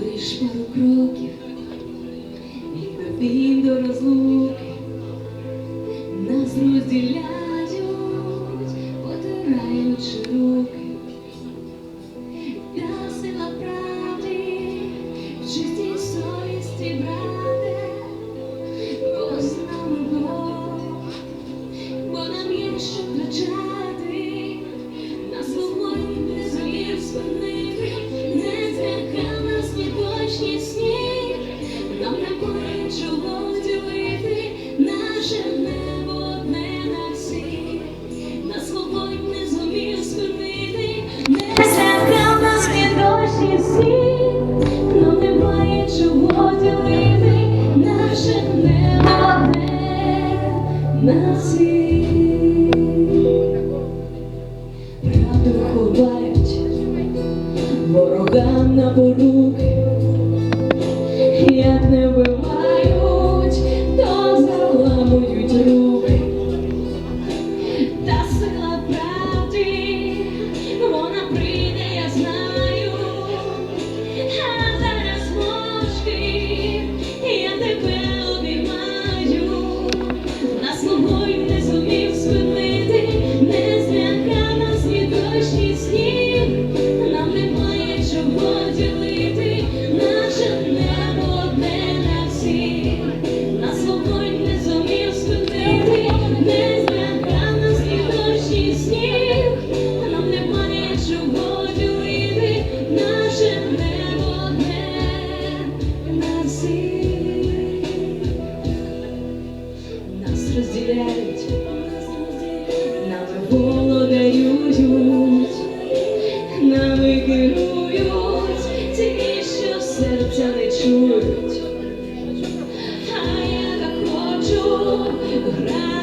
лиш пару кроків від до розлуки нас розділяють, потираючи руки, та сила правди в чистій совісті брати. серці, правду ховають ворогам на поруки. чують, а я так хочу грати.